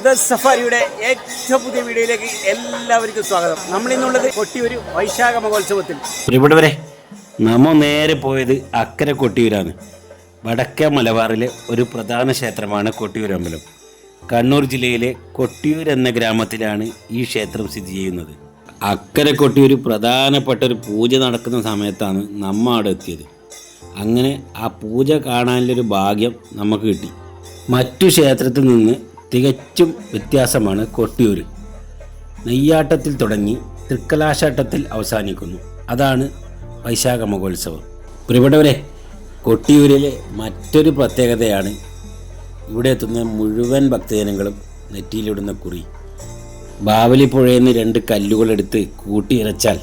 Brothers സഫാരിയുടെ ഏറ്റവും പുതിയ വീഡിയോയിലേക്ക് എല്ലാവർക്കും സ്വാഗതം. നമ്മൾ ഇന്നുള്ളത് കൊട്ടിയൂർ വൈശാഖ മഹോത്സവത്തിൽ. ഇവിടെ വരെ നമ്മ നേരെ പോയത് അക്കരെ കൊട്ടിയൂരാണ്. വടക്കേ മലബാറിലെ ഒരു പ്രധാന ക്ഷേത്രമാണ് കൊട്ടിയൂർ അമ്പലം. കണ്ണൂർ ജില്ലയിലെ കൊട്ടിയൂർ എന്ന ഗ്രാമത്തിലാണ് ഈ ക്ഷേത്രം സ്ഥിതി ചെയ്യുന്നത്. അക്കരെ കൊട്ടിയൂർ പ്രധാനപ്പെട്ട ഒരു പൂജ നടക്കുന്ന സമയത്താണ് നമ്മ അവിടെ എത്തിയത്. അങ്ങനെ ആ പൂജ കാണാനുള്ളൊരു ഭാഗ്യം നമുക്ക് കിട്ടി. മറ്റു ക്ഷേത്രത്തിൽ നിന്ന് തികച്ചും വ്യത്യാസമാണ് കൊട്ടിയൂർ നെയ്യാട്ടത്തിൽ തുടങ്ങി തൃക്കലാശാട്ടത്തിൽ അവസാനിക്കുന്നു. അതാണ് വൈശാഖ മഹോത്സവം. പ്രിയപ്പെട്ടവരെ കൊട്ടിയൂരിലെ മറ്റൊരു പ്രത്യേകതയാണ് ഇവിടെ എത്തുന്ന മുഴുവൻ ഭക്തജനങ്ങളും നെറ്റിയിലിടുന്ന കുറി. ബാവലി നിന്ന് രണ്ട് കല്ലുകളെടുത്ത് കൂട്ടിയിരച്ചാൽ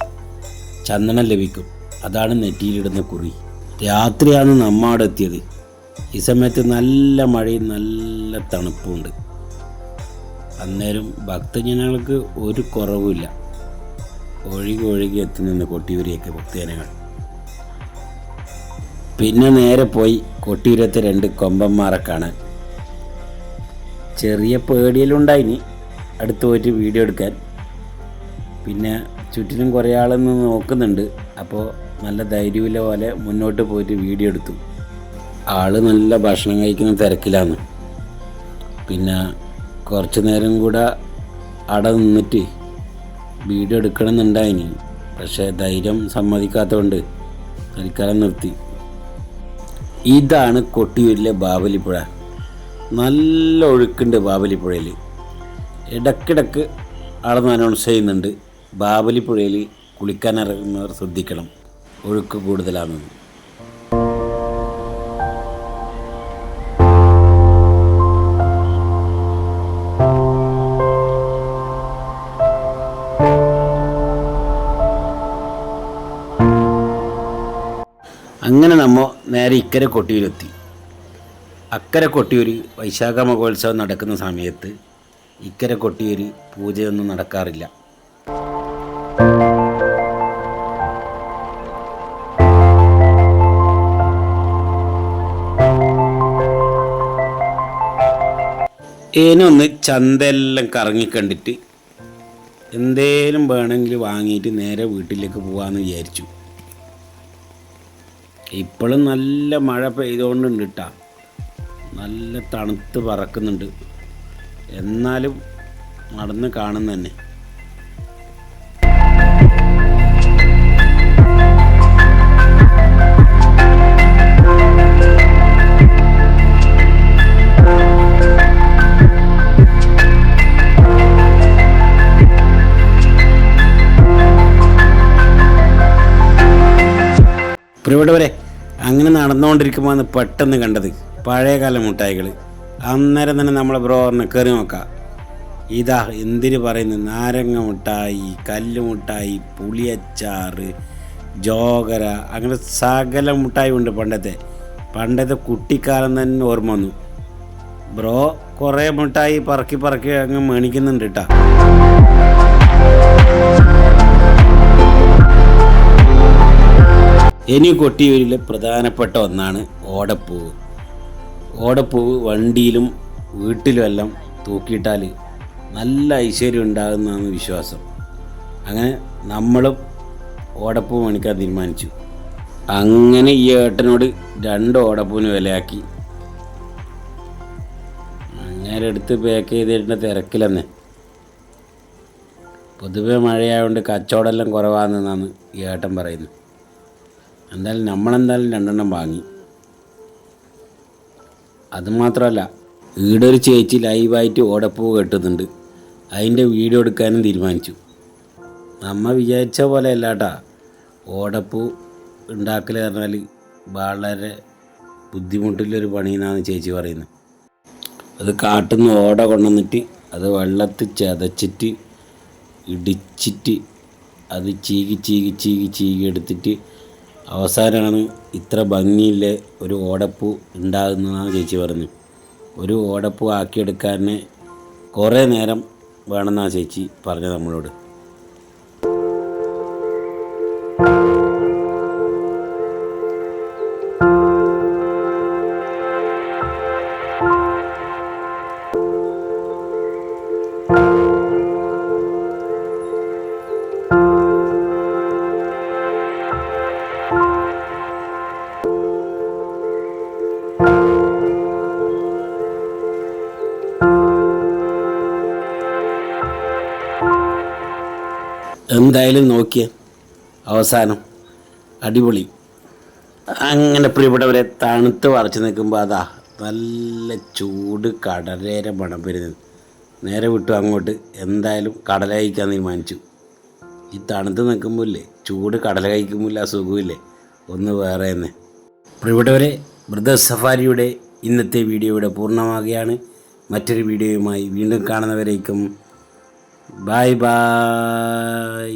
ചന്ദനം ലഭിക്കും. അതാണ് നെറ്റിയിലിടുന്ന കുറി. രാത്രിയാണ് നമ്മാടെത്തിയത്. ഈ സമയത്ത് നല്ല മഴയും നല്ല തണുപ്പുമുണ്ട് അന്നേരം ഭക്തജനങ്ങൾക്ക് ഒരു കുറവുമില്ല. ഒഴുകി ഒഴുകി എത്തി നിന്ന് കൊട്ടിയൂരിയൊക്കെ ഭക്തജനങ്ങൾ. പിന്നെ നേരെ പോയി കൊട്ടിയൂരത്തെ രണ്ട് കൊമ്പന്മാരെ കാണാൻ ചെറിയ പേടിയിലുണ്ടായിനി അടുത്ത് പോയിട്ട് വീഡിയോ എടുക്കാൻ. പിന്നെ ചുറ്റിനും കുറേ ആളൊന്ന് നോക്കുന്നുണ്ട്. അപ്പോൾ നല്ല ധൈര്യമില്ല പോലെ മുന്നോട്ട് പോയിട്ട് വീഡിയോ എടുത്തു. ആൾ നല്ല ഭക്ഷണം കഴിക്കുന്ന തിരക്കിലാണ്. പിന്നെ കുറച്ച് നേരം കൂടെ അവിടെ നിന്നിട്ട് വീഡിയോ എടുക്കണമെന്നുണ്ടായിനി. പക്ഷേ ധൈര്യം സമ്മതിക്കാത്തതുകൊണ്ട് തൽക്കാലം നിർത്തി. ഇതാണ് കൊട്ടിയൂരിലെ ബാബലിപ്പുഴ നല്ല ഒഴുക്കുണ്ട് ബാബലിപ്പുഴയിൽ ഇടക്കിടക്ക് അളന്ന് അനൗൺസ് ചെയ്യുന്നുണ്ട്. ബാവലിപ്പുഴയിൽ കുളിക്കാനിറങ്ങുന്നവർ ശ്രദ്ധിക്കണം. ഒഴുക്ക് കൂടുതലാണെന്ന്. നമ്മ നേരെ ഇക്കരെ കൊട്ടിയൂരെത്തി. അക്കരെ കൊട്ടിയൂർ വൈശാഖ മഹോത്സവം നടക്കുന്ന സമയത്ത് ഇക്കരെ കൊട്ടിയൂർ പൂജയൊന്നും നടക്കാറില്ല. ഏനൊന്ന് ചന്തെല്ലാം കറങ്ങിക്കണ്ടിട്ട് എന്തേലും വേണമെങ്കിൽ വാങ്ങിയിട്ട് നേരെ വീട്ടിലേക്ക് പോകാമെന്ന് വിചാരിച്ചു. ഇപ്പോഴും നല്ല മഴ പെയ്തുകൊണ്ടുണ്ട് കേട്ടാ നല്ല തണുത്ത് പറക്കുന്നുണ്ട്. എന്നാലും നടന്ന് കാണുന്ന തന്നെ പ്രിയപ്പെട്ടവരെ അങ്ങനെ നടന്നുകൊണ്ടിരിക്കുമ്പോൾ പെട്ടെന്ന് കണ്ടത് പഴയകാല മുട്ടായികൾ അന്നേരം തന്നെ നമ്മളെ ബ്രോറിനെ കയറി നോക്കാം. ഇതാ എന്തിന് പറയുന്നു? നാരങ്ങ മുട്ടായി കല്ല് മുട്ടായി പുളിയച്ചാറ് ജോഗര അങ്ങനെ സകല മുട്ടായി ഉണ്ട് പണ്ടത്തെ. പണ്ടത്തെ കുട്ടിക്കാലം തന്നെ ഓർമ്മ വന്നു. ബ്രോ കുറേ മുട്ടായി പറക്കി പറക്കി അങ്ങ് മേണിക്കുന്നുണ്ട് കേട്ടാ ഇനി കൊട്ടിയൂരിലെ പ്രധാനപ്പെട്ട ഒന്നാണ് ഓടപ്പൂവ്. ഓടപ്പൂവ് വണ്ടിയിലും വീട്ടിലുമെല്ലാം തൂക്കിയിട്ടാൽ നല്ല ഐശ്വര്യം ഉണ്ടാകുന്നതാണ് വിശ്വാസം. അങ്ങനെ നമ്മളും ഓടപ്പൂവ് മേടിക്കാൻ തീരുമാനിച്ചു. അങ്ങനെ ഈ ഏട്ടനോട് രണ്ട് ഓടപ്പൂവിന് വിലയാക്കി. അങ്ങനെ എടുത്ത് പാക്ക് ചെയ്തിട്ട് തിരക്കിലെന്നെ. പൊതുവെ മഴയായതുകൊണ്ട് കച്ചവടമെല്ലാം കുറവാണെന്നാണ് ഈ ഏട്ടൻ പറയുന്നത്. എന്തായാലും നമ്മളെന്തായാലും രണ്ടെണ്ണം വാങ്ങി. അതുമാത്രമല്ല ഈടൊരു ചേച്ചി ലൈവായിട്ട് ഓടപ്പൂ കെട്ടുന്നുണ്ട്. അതിന്റെ വീഡിയോ എടുക്കാനും തീരുമാനിച്ചു. നമ്മൾ വിചാരിച്ച പോലെ അല്ലാട്ടാ ഓടപ്പൂ ഉണ്ടാക്കൽ പറഞ്ഞാൽ വളരെ ബുദ്ധിമുട്ടുള്ളൊരു പണിയെന്നാണ് ചേച്ചി പറയുന്നത്. അത് കാട്ടുന്ന ഓട കൊണ്ടുവന്നിട്ട് അത് വെള്ളത്തിൽ ചതച്ചിട്ട് ഇടിച്ചിട്ട് അത് ചീകി ചീകി ചീകി ചീകി എടുത്തിട്ട് അവസാനമാണ് ഇത്ര ഭംഗിയില്ല ഒരു ഓടപ്പൂ ഉണ്ടാകുന്നതെന്നാണ് ചേച്ചി പറഞ്ഞു ഒരു ഓടപ്പൂ ആക്കിയെടുക്കാൻ കുറേ നേരം വേണമെന്നാണ് ചേച്ചി പറഞ്ഞത് നമ്മളോട്. എന്തായാലും നോക്കിയ. അവസാനം. അടിപൊളി. അങ്ങനെ പ്രിയപ്പെട്ടവരെ തണുത്ത് വറച്ച് നിൽക്കുമ്പോൾ അതാ നല്ല ചൂട് കടലേര മണം വരുന്നത്. നേരെ വിട്ടു അങ്ങോട്ട്. എന്തായാലും കടല കഴിക്കാൻ തീരുമാനിച്ചു. ഈ തണുത്ത് നിൽക്കുമ്പോൾ ഇല്ലേ ചൂട് കടല കഴിക്കുമ്പോൾ ആ സുഖമില്ലേ? ഒന്ന് വേറെ തന്നെ. പ്രിയപ്പെട്ടവരെ ബ്രദേഴ്സ് സഫാരിയുടെ ഇന്നത്തെ വീഡിയോ ഇവിടെ പൂർണമാകുകയാണ് മറ്റൊരു വീഡിയോയുമായി വീണ്ടും കാണുന്നവരേക്കും Bye bye.